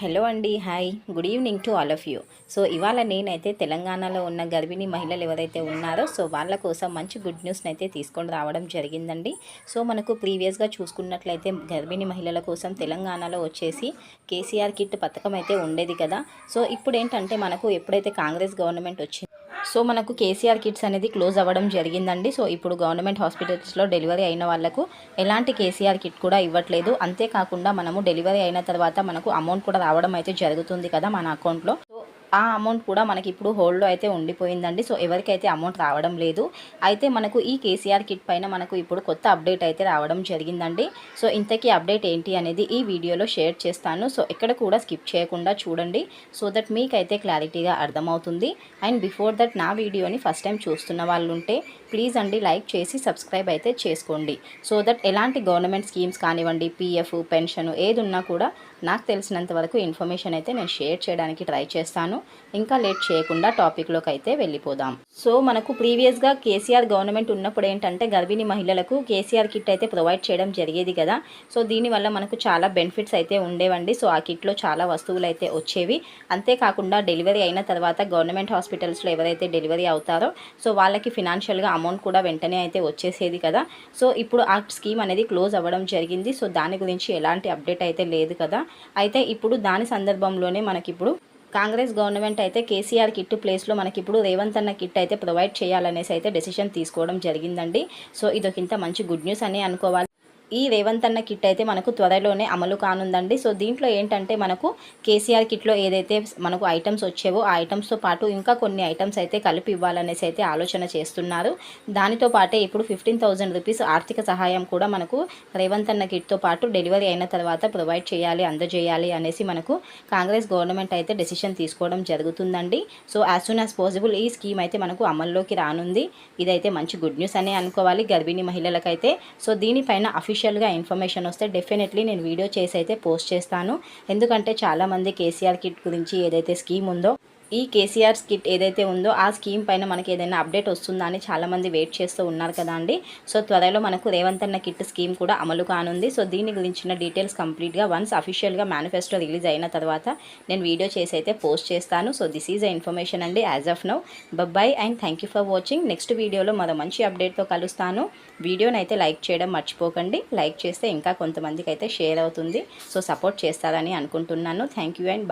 Hello అండి hi good evening to all of you so ఇవాళ నేనైతే తెలంగాణలో ఉన్న గర్భిణీ మహిళలు ఎవరైతే ఉన్నారో సో వాళ్ళ కోసం మంచి గుడ్ న్యూస్ని అయితే తీసుకొని రావడం జరిగిందండి. సో మనకు ప్రీవియస్గా చూసుకున్నట్లయితే గర్భిణీ మహిళల కోసం తెలంగాణలో వచ్చేసి కేసీఆర్ కిట్ పథకం అయితే ఉండేది కదా. సో ఇప్పుడు ఏంటంటే మనకు ఎప్పుడైతే కాంగ్రెస్ గవర్నమెంట్ వచ్చింది సో మనకు కేసీఆర్ కిట్స్ అనేది క్లోజ్ అవ్వడం జరిగిందండి. సో ఇప్పుడు గవర్నమెంట్ హాస్పిటల్స్లో డెలివరీ అయిన వాళ్ళకు ఎలాంటి కేసీఆర్ కిట్ కూడా ఇవ్వట్లేదు. అంతేకాకుండా మనము డెలివరీ అయిన తర్వాత మనకు అమౌంట్ కూడా రావడం అయితే జరుగుతుంది కదా మన అకౌంట్లో ఆ అమౌంట్ కూడా మనకి ఇప్పుడు హోల్డ్లో అయితే ఉండిపోయిందండి. సో ఎవరికైతే అమౌంట్ రావడం లేదు అయితే మనకు ఈ కేసీఆర్ కిట్ పైన మనకు ఇప్పుడు కొత్త అప్డేట్ అయితే రావడం జరిగిందండి. సో ఇంతకీ అప్డేట్ ఏంటి అనేది ఈ వీడియోలో షేర్ చేస్తాను. సో ఎక్కడ కూడా స్కిప్ చేయకుండా చూడండి. సో దట్ మీకైతే క్లారిటీగా అర్థమవుతుంది. అండ్ బిఫోర్ దట్ నా వీడియోని ఫస్ట్ టైం చూస్తున్న వాళ్ళు ఉంటే ప్లీజ్ అండి లైక్ చేసి సబ్స్క్రైబ్ అయితే చేసుకోండి. సో దట్ ఎలాంటి గవర్నమెంట్ స్కీమ్స్ కానివ్వండి పీఎఫ్ పెన్షన్ ఏది ఉన్నా కూడా నాకు తెలిసినంత వరకు ఇన్ఫర్మేషన్ అయితే నేను షేర్ చేయడానికి ట్రై చేస్తాను. ఇంకా లేట్ చేయకుండా టాపిక్లోకి అయితే వెళ్ళిపోదాం. సో మనకు ప్రీవియస్గా కేసీఆర్ గవర్నమెంట్ ఉన్నప్పుడు ఏంటంటే గర్భిణీ మహిళలకు కేసీఆర్ కిట్ అయితే ప్రొవైడ్ చేయడం జరిగేది కదా. సో దీనివల్ల మనకు చాలా బెనిఫిట్స్ అయితే ఉండేవండి. సో ఆ కిట్లో చాలా వస్తువులు అయితే వచ్చేవి. అంతేకాకుండా డెలివరీ అయిన తర్వాత గవర్నమెంట్ హాస్పిటల్స్లో ఎవరైతే డెలివరీ అవుతారో సో వాళ్ళకి ఫినాన్షియల్గా అమౌంట్ కూడా వెంటనే అయితే వచ్చేసేది కదా. సో ఇప్పుడు ఆ స్కీమ్ అనేది క్లోజ్ అవ్వడం జరిగింది. సో దాని గురించి ఎలాంటి అప్డేట్ అయితే లేదు కదా. అయితే ఇప్పుడు దాని సందర్భంలోనే మనకిప్పుడు కాంగ్రెస్ గవర్నమెంట్ అయితే కేసీఆర్ కిట్ ప్లేస్లో మనకి ఇప్పుడు రేవంత్ అన్న కిట్ అయితే ప్రొవైడ్ చేయాలనేసి అయితే డెసిషన్ తీసుకోవడం జరిగిందండి. సో ఇదొక మంచి గుడ్ న్యూస్ అని అనుకోవాలి. ఈ రేవంత్ అన్న కిట్ అయితే మనకు త్వరలోనే అమలు కానుందండి. సో దీంట్లో ఏంటంటే మనకు కేసీఆర్ కిట్లో ఏదైతే మనకు ఐటమ్స్ వచ్చేవో ఆ ఐటమ్స్తో పాటు ఇంకా కొన్ని ఐటమ్స్ అయితే కలిపి ఇవ్వాలనేసి అయితే ఆలోచన చేస్తున్నారు. దానితో పాటే ఇప్పుడు ఫిఫ్టీన్ థౌజండ్ రూపీస్ ఆర్థిక సహాయం కూడా మనకు రేవంత్ అన్న కిట్తో పాటు డెలివరీ అయిన తర్వాత ప్రొవైడ్ చేయాలి అందజేయాలి అనేసి మనకు కాంగ్రెస్ గవర్నమెంట్ అయితే డెసిషన్ తీసుకోవడం జరుగుతుందండి. So as soon as possible ఈ స్కీమ్ అయితే మనకు అమల్లోకి రానుంది. ఇదైతే మంచి గుడ్ న్యూస్ అనే అనుకోవాలి గర్భిణీ మహిళలకైతే. సో దీనిపైన అఫీషియల్ అఫీషియల్గా ఇన్ఫర్మేషన్ వస్తే డెఫినెట్లీ నేను వీడియో చేసి అయితే పోస్ట్ చేస్తాను. ఎందుకంటే చాలామంది కేసీఆర్ కిట్ గురించి ఏదైతే స్కీమ్ ఉందో ఈ కేసీఆర్ స్కిట్ ఏదైతే ఉందో ఆ స్కీమ్ పైన మనకి ఏదైనా అప్డేట్ వస్తుందా అని చాలామంది వెయిట్ చేస్తూ ఉన్నారు కదా అండి. సో త్వరలో మనకు రేవంత్ అన్న కిట్ స్కీమ్ కూడా అమలు కానుంది. సో దీని గురించిన డీటెయిల్స్ కంప్లీట్గా వన్స్ అఫీషియల్గా మేనిఫెస్టో రిలీజ్ అయిన తర్వాత నేను వీడియో చేసి అయితే పోస్ట్ చేస్తాను. So this is a information అండి as of now. Bye bye and thank for watching. Next వీడియోలో మరో మంచి అప్డేట్తో కలుస్తాను. వీడియోని అయితే లైక్ చేయడం మర్చిపోకండి. లైక్ చేస్తే ఇంకా కొంతమందికి అయితే షేర్ అవుతుంది. సో సపోర్ట్ చేస్తారని అనుకుంటున్నాను. Thank and bye